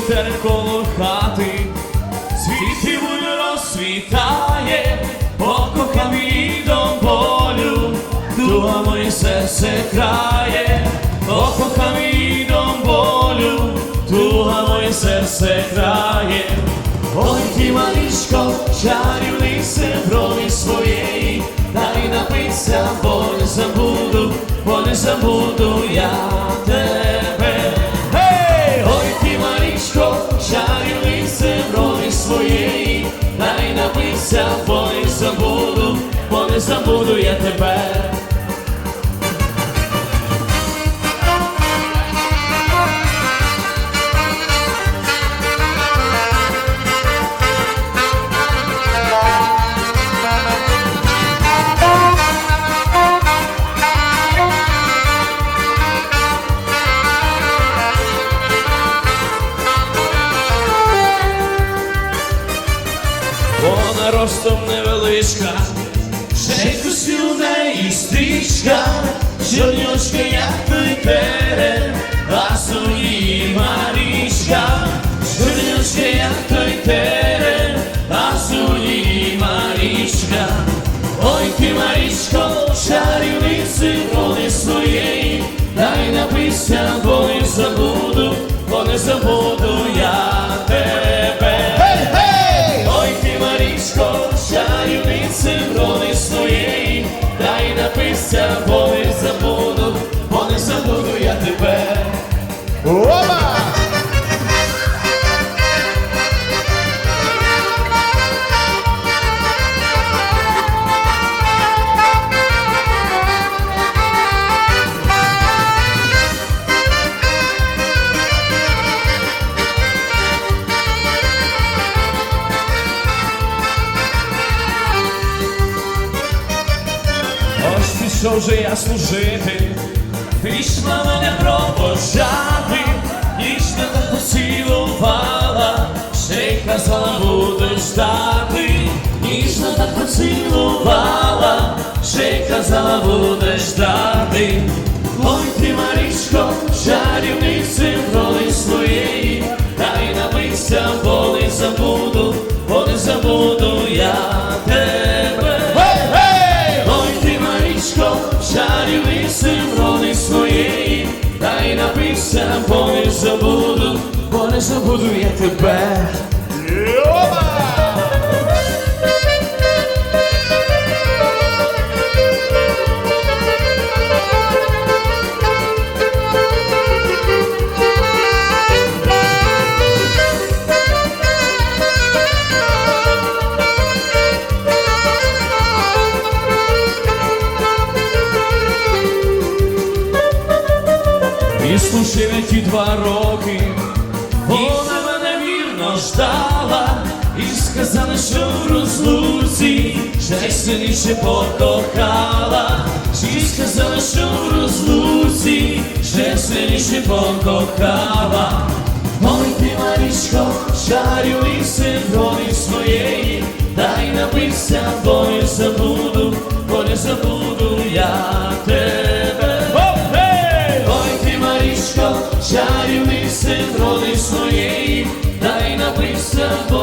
Терен коло хати, буде розсвітає, покохав її до болю, дуга моє серце крає, покохав її до болю, дуга моє серце крає. Ой, ти малишко, чарівниця броні своєї, дай напиться, бо не забуду, бо не забуду я напиться, бо забуду, бо не забуду я тебе. Ростом невеличка, ще косю неї стрічка, чорнючка, як терен, а її Марічка, чорнючка, як той терен, а її Марічка. Ой, ти, Марічко, чарівниці роли своєї, дай напися, бо не забуду, бо не забуду Опа! Ось пішов же я служити, пішла мене провожати, Поцілувала, ще й казала буде ждати. Ой, ти, Марічко, чарівниці роли своєї, дай напися, бо не забуду, бо не забуду я тебе. Ой, ти, Марічко, чарівниці роли своєї, дай напися, бо не забуду, бо не забуду я тебе. Опа! Слушай ті два роки, вона мене вірно ждала, і сказала, що в розлуці ще сильніше покохала, і сказала, що в розлуці ще сильніше покохала. Ой, ти, Марічко, чарюй синрони своєї, дай напися, бо не забуду, бо не забуду. Christmas.